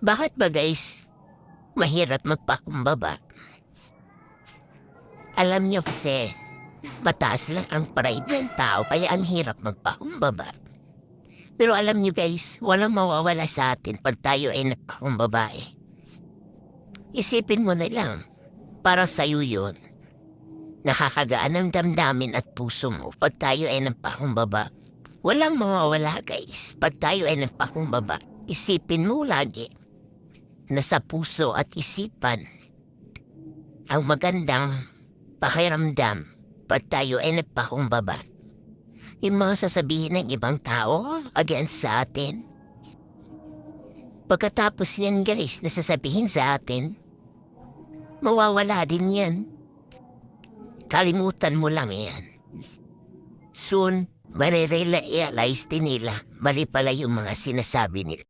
Bakit ba guys, mahirap magpakumbaba? Alam niyo kasi, mataas lang ang pride ng tao kaya ang hirap magpakumbaba. Pero alam niyo guys, walang mawawala sa atin pag tayo ay nagpakumbaba eh. Isipin mo na lang, para sa'yo yun. Nakakagaan ang damdamin at puso mo pag tayo ay nagpakumbaba. Walang mawawala guys pag tayo ay nagpakumbaba. Isipin mo lagi na sa puso at isipan ang magandang pakiramdam pag tayo ay nagpakumbaba. Yung mga sasabihin ng ibang tao against sa atin. Pagkatapos yan guys na sasabihin sa atin, mawawala din yan. Kalimutan mo lang yan. Soon, marirealize din nila mali pala yung mga sinasabi nila.